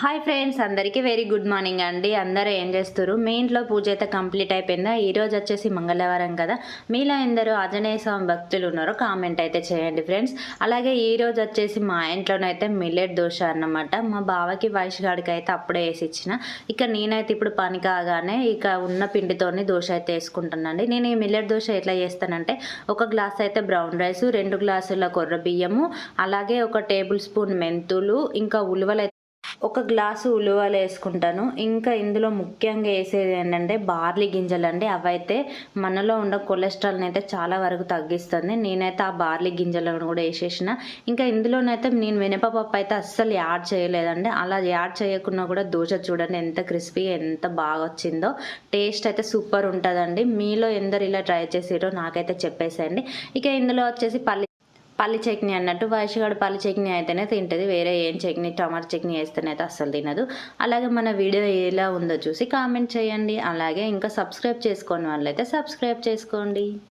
Hi friends అందరికీ very good morning అండి. అందరూ ఏం చేస్తారు మీ ఇంట్లో పూజ అయితే కంప్లీట్ అయిపోయిందా? ఈ రోజు వచ్చేసి మంగళవారం కదా. మీలో ఎందరో ఆంజనేయ స్వామి భక్తులు ఉన్నారో కామెంట్ అయితే చేయండి ఫ్రెండ్స్. అలాగే ఈ రోజు వచ్చేసి మా ఇంట్లోనైతే మిల్లెట్ దోశ అన్నమాట. మా బావకి వయసుగాడికి అయితే అప్పుడే వేసి ఇచ్చిన. ఇక నేనైతే ఇప్పుడు పని కాగానే ఇక ఉన్న పిండితోని దోశ అయితే వేసుకుంటానండి నేను ఈ మిల్లెట్ దోశ ఎట్లా చేస్తానంటే ఒక గ్లాస్ అయితే బ్రౌన్ రైస్ రెండు గ్లాసుల కొర్ర బియ్యము అలాగే ఒక టేబుల్ స్పూన్ మెంతులు ఇంకా ఉలువలు ఒక గ్లాసు ఉలువలు వేసుకుంటాను. ఇంకా ఇందులో ముఖ్యంగా వేసేది ఏంటంటే బార్లీ గింజలు అండి. అవైతే మనలో ఉన్న కొలెస్ట్రాల్ని అయితే చాలా వరకు తగ్గిస్తుంది. నేనైతే ఆ బార్లీ గింజలను కూడా వేసేసిన. ఇంకా ఇందులోనైతే నేను మినపపప్పు అయితే అస్సలు యాడ్ చేయలేదండి. అలా యాడ్ చేయకుండా కూడా దోశ చూడండి ఎంత క్రిస్పీ ఎంత బాగా వచ్చిందో. టేస్ట్ అయితే సూపర్ ఉంటుందండి. మీలో ఎందరు ఇలా ట్రై చేసారో నాకైతే చెప్పేసేయండి. ఇక ఇందులో వచ్చేసి పల్లి పల్లి చట్నీ అన్నట్టు వయసుగాడు పల్లి చట్నీ అయితేనే తింటుంది వేరే ఏం చట్నీ టమాటా చట్నీ వేస్తేనైతే అస్సలు తినదు. అలాగే మన వీడియో ఎలా ఉందో చూసి కామెంట్ చేయండి. అలాగే ఇంకా సబ్స్క్రైబ్ చేసుకోని వాళ్ళైతే సబ్స్క్రైబ్ చేసుకోండి.